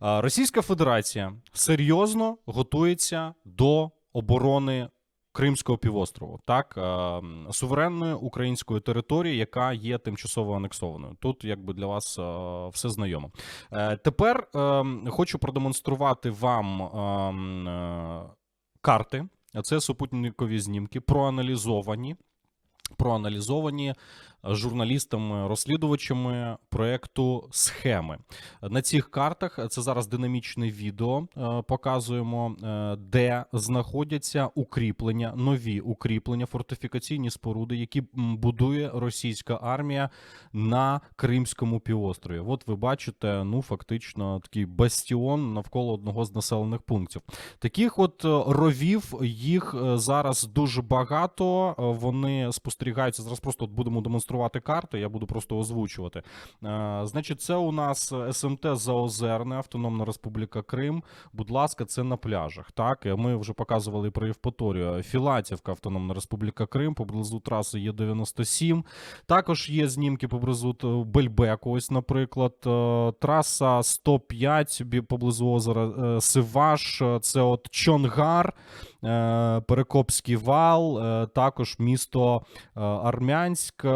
Російська Федерація серйозно готується до оборони Кримського півострову, так суверенної української території, яка є тимчасово анексованою. Тут якби для вас все знайомо. Е, Тепер е, хочу продемонструвати вам е, карти. Це супутникові знімки, проаналізовані. Проаналізовані журналістами-розслідувачами проекту схеми. На цих картах це зараз динамічне відео. е, Показуємо, е, де знаходяться укріплення, нові укріплення, фортифікаційні споруди, які будує російська армія на Кримському півострові. От ви бачите, ну фактично такий бастіон навколо одного з населених пунктів. Таких от е, ровів їх зараз дуже багато. Вони спостерігаються. Зараз просто от будемо демонструвати карти. Я буду просто озвучувати. Е, Значить, це у нас СМТ Заозерне, Автономна Республіка Крим. Будь ласка, це на пляжах. Так, Е, ми вже показували про Євпаторію. Філатівка, Автономна Республіка Крим, поблизу траси є 97. Також є знімки поблизу Бельбеку. Ось, наприклад, Е, траса 105 бі- поблизу озера Сиваш. Це от Чонгар. Перекопський вал, також місто е, Армянськ, е,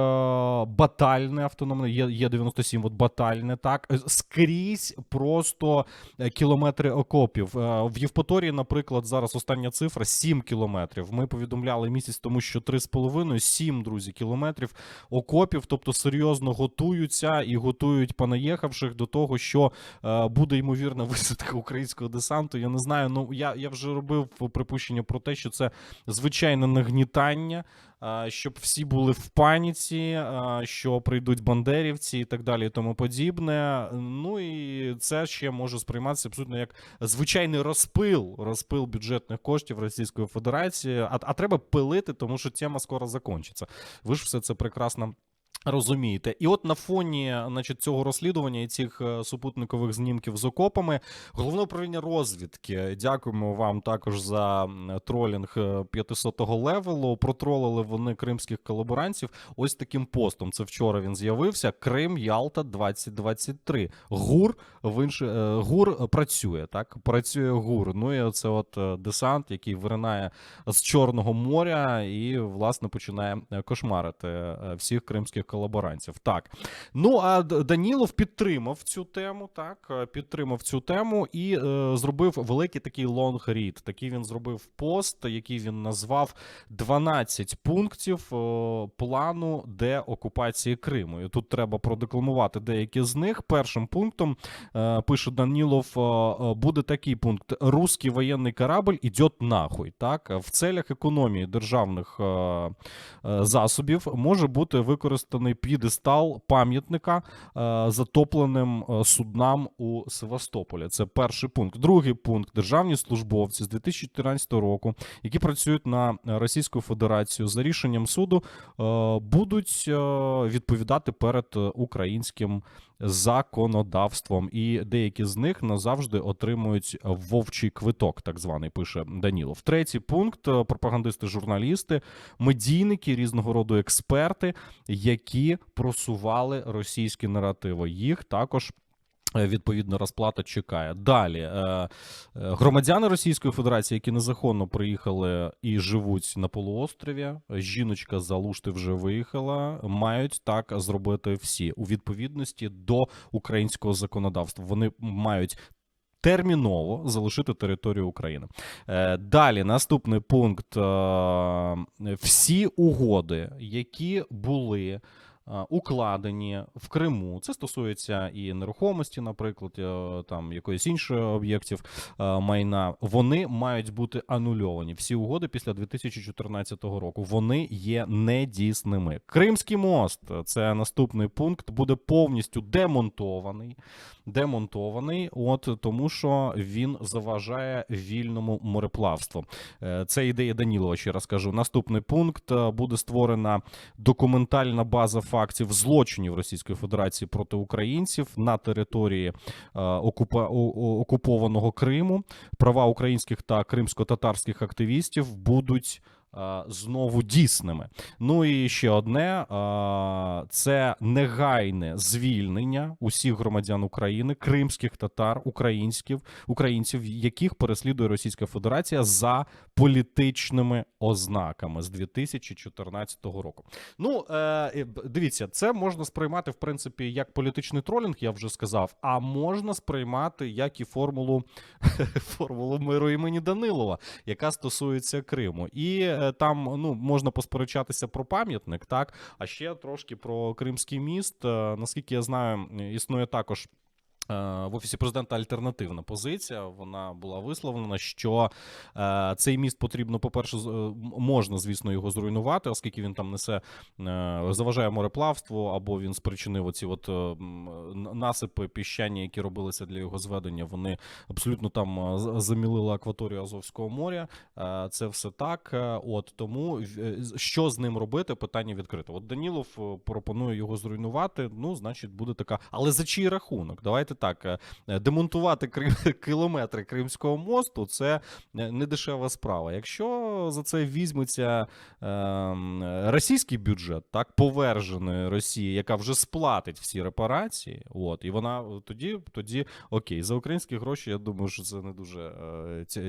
Батальне автономне, є, є 97, от Батальне, так. Е, Скрізь просто кілометри окопів. В Євпаторії, наприклад, зараз остання цифра 7 кілометрів. Ми повідомляли місяць тому, що 3,5, 7, друзі, кілометрів окопів, тобто серйозно готуються і готують понаїхавших до того, що буде ймовірна висадка українського десанту. Я не знаю. Ну я, я вже робив припущення про те, що це звичайне нагнітання. Щоб всі були в паніці, що прийдуть бандерівці і так далі, і тому подібне. Ну і це ще може сприйматися абсолютно як звичайний розпил, розпил бюджетних коштів Російської Федерації. А, а треба пилити, тому що тема скоро закінчиться. Ви ж все це прекрасно. Розумієте, і от на фоні значить, цього розслідування і цих е, супутникових знімків з окопами, головне управління розвідки. Дякуємо вам також за тролінг 500-го левелу. Протролили вони кримських колаборантів. Ось таким постом. Це вчора він з'явився. Крим Ялта 2023. ГУР в інше е, ГУР працює. Так працює ГУР. Ну і це от е, десант, який виринає з Чорного моря і власне починає е, кошмарити е, всіх кримських колаборантів. Так ну а Данілов підтримав цю тему. Так е, підтримав цю тему і е, зробив великий такий лонг рід. Такий він зробив пост, який він назвав 12 пунктів е, плану деокупації Криму. І тут треба продекламувати деякі з них. Першим пунктом е, пише Данілов: е, е, буде такий пункт: Руський воєнний корабль ідет нахуй. Так в целях економії державних е, е, засобів може бути використаний п'єдестал пам'ятника е, затопленим е, суднам у Севастополі. Це перший пункт. Другий пункт: державні службовці з 2014 року, які працюють на Російську Федерацію за рішенням суду, е, будуть відповідати перед українським законодавством, і деякі з них назавжди отримують вовчий квиток, так званий пише Данілов. Третій пункт: е, пропагандисти, журналісти, медійники, різного роду експерти, які просували російські наративи. Їх також. Е, Відповідно, розплата чекає. Далі е, е, громадяни Російської Федерації, які незаконно приїхали і живуть на полуострові. Жіночка з Алушти вже виїхала. Мають так зробити всі у відповідності до українського законодавства. Вони мають. Терміново залишити територію України. Далі наступний пункт: всі угоди, які були укладені в Криму, це стосується і нерухомості, наприклад, е, там якоїсь іншої об'єктів е, майна. Вони мають бути анульовані. Всі угоди після 2014 року вони є недійсними. Кримський мост це наступний пункт, буде повністю демонтований. Демонтований, от тому, що він заважає вільному мореплавству. Е, Це ідея Данілова. Ще раз кажу. Наступний пункт е, буде створена документальна база фактів злочинів Російської Федерації проти українців на території е, окупа- окупованого Криму. Права українських та кримсько-татарських активістів будуть знову дійсними. Ну і ще одне: е, це негайне звільнення усіх громадян України, кримських татар, українських, українців, яких переслідує Російська Федерація за політичними ознаками з 2014 року. Ну е, дивіться, це можна сприймати в принципі як політичний тролінг, я вже сказав. А можна сприймати як і формулу формулу миру імені Данилова, яка стосується Криму. І е, там ну можна посперечатися про пам'ятник, так а ще трошки про Кримський міст. Е, Наскільки я знаю, існує також. Е, В офісі президента альтернативна позиція. Вона була висловлена, що е, цей міст потрібно, по-перше, е, можна, звісно, його зруйнувати, оскільки він там несе заважає мореплавству, або він спричинив оці от насипи піщані, які робилися для його зведення. Вони абсолютно там замілили акваторію Азовського моря. Це все так. От тому що з ним робити? Питання відкрите. От Данілов пропонує його зруйнувати. Ну, значить, буде така. Але за чий рахунок? Давайте так. е, е, Демонтувати Крим... кілометри Кримського мосту це е, не дешева справа. Якщо за це візьметься ем, російський бюджет, так поверженої Росії, яка вже сплатить всі репарації, от і вона тоді, тоді окей, за українські гроші. Я думаю, що це не дуже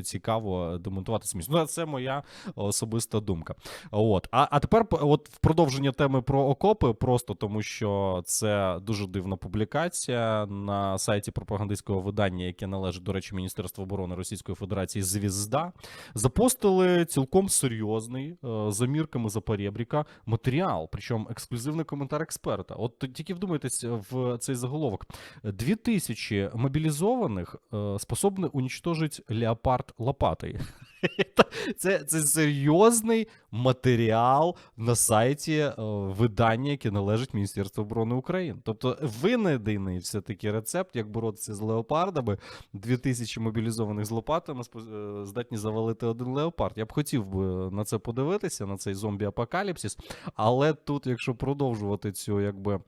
цікаво демонтувати це місто. Ну, це моя особиста думка. От, а, а тепер от в продовження теми про окопи, просто тому що це дуже дивна публікація на сайті пропагандистського видання, яке належить, до речі, Міністерству оборони Російської Федерації Звізда, запостили цілком серйозний е, за мірками Запорєбріка матеріал, причому ексклюзивний коментар експерта. От тільки вдумайтесь в цей заголовок: дві тисячі мобілізованих е, способні уничтожить леопард лопатой. Це, це серйозний матеріал на сайті е, видання, яке належить Міністерству оборони України. Тобто винайдений все-таки рецепт, як боротися з леопардами. Дві тисячі мобілізованих з лопатами е, здатні завалити один леопард. Я б хотів би на це подивитися, на цей зомбі-апокаліпсис. Але тут, якщо продовжувати цю якби.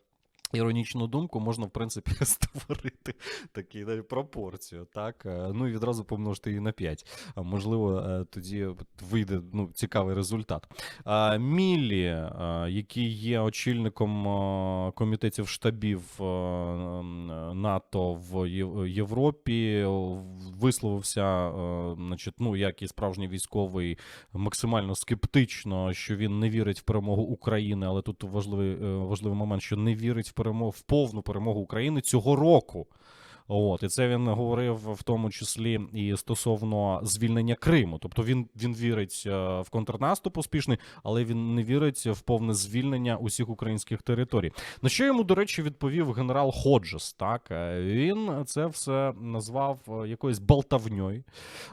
Іронічну думку можна, в принципі, створити таку навіть пропорцію, так? Е, Ну і відразу помножити її на 5. А можливо, е, тоді вийде ну, цікавий результат. Міллі, е, який є очільником комітетів штабів НАТО в Європі, висловився, значить, ну, як і справжній військовий, максимально скептично, що він не вірить в перемогу України, але тут важливий, важливий момент, що не вірить в перемогу в повну перемогу України цього року. От і це він говорив в тому числі і стосовно звільнення Криму. Тобто він, він вірить е, в контрнаступ успішний, але він не вірить в повне звільнення усіх українських територій. На що йому, до речі, відповів генерал Ходжес. Так Е, він це все назвав е, якоюсь болтавньою.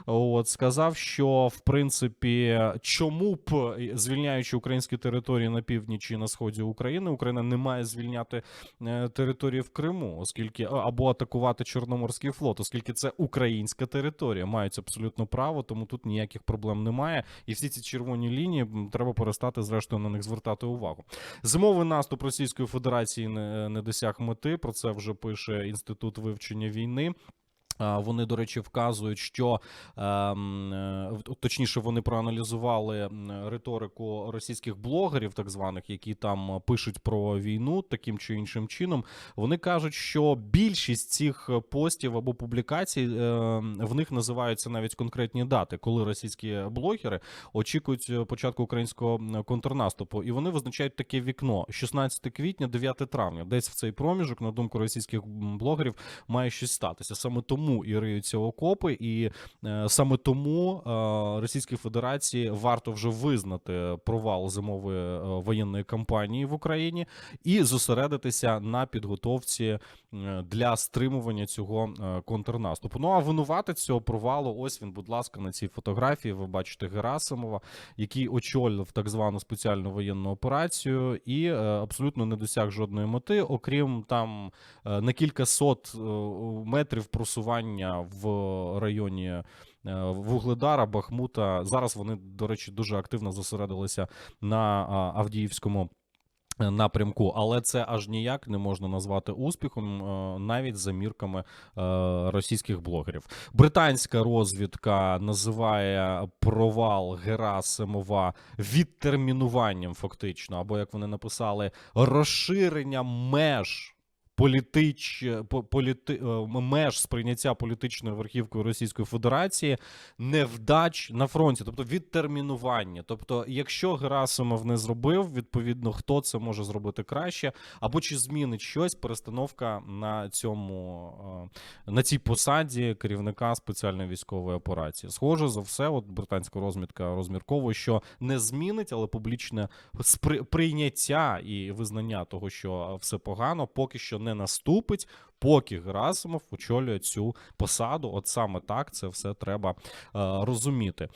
От сказав, що в принципі, чому б звільняючи українські території на північі і на сході України, Україна не має звільняти території в Криму, оскільки або атакувати Чорноморський флот, оскільки це українська територія, мають абсолютно право, тому тут ніяких проблем немає. І всі ці червоні лінії треба перестати зрештою на них звертати увагу. Зимовий наступ Російської Федерації не, не досяг мети. Про це вже пише інститут вивчення війни. Вони, до речі, вказують, що ем, е, точніше вони проаналізували риторику російських блогерів, так званих, які там пишуть про війну таким чи іншим чином. Вони кажуть, що більшість цих постів або публікацій е, в них називаються навіть конкретні дати, коли російські блогери очікують е, початку українського контрнаступу, і вони визначають таке вікно: 16 квітня, 9 травня. Десь в цей проміжок, на думку російських блогерів, має щось статися. Саме тому і риються окопи, і е, саме тому е, Російській Федерації варто вже визнати провал зимової е, воєнної кампанії в Україні і зосередитися на підготовці для стримування цього контрнаступу. Ну а винувати цього провалу, ось він, будь ласка, на цій фотографії. Ви бачите Герасимова, який очолив так звану спеціальну воєнну операцію, і абсолютно не досяг жодної мети, окрім там на кілька сот метрів просування в районі. е, Вугледара, Бахмута. Зараз вони, до речі, дуже активно зосередилися на Авдіївському напрямку, але це аж ніяк не можна назвати успіхом е, навіть за мірками е, російських блогерів. Британська розвідка називає провал Герасимова відтермінуванням, фактично, або як вони написали, розширення меж. Політич, по- політи, е, меж сприйняття політичною верхівкою Російської Федерації невдач на фронті, тобто відтермінування. Тобто, якщо Герасимов не зробив, відповідно, хто це може зробити краще, або чи змінить щось перестановка на цьому е, на цій посаді керівника спеціальної військової операції. Схоже за все, от британська розмітка розмірковує, що не змінить, але публічне спри- прийняття і визнання того, що все погано, поки що не наступить. Поки Герасимов очолює цю посаду, от саме так це все треба е, розуміти.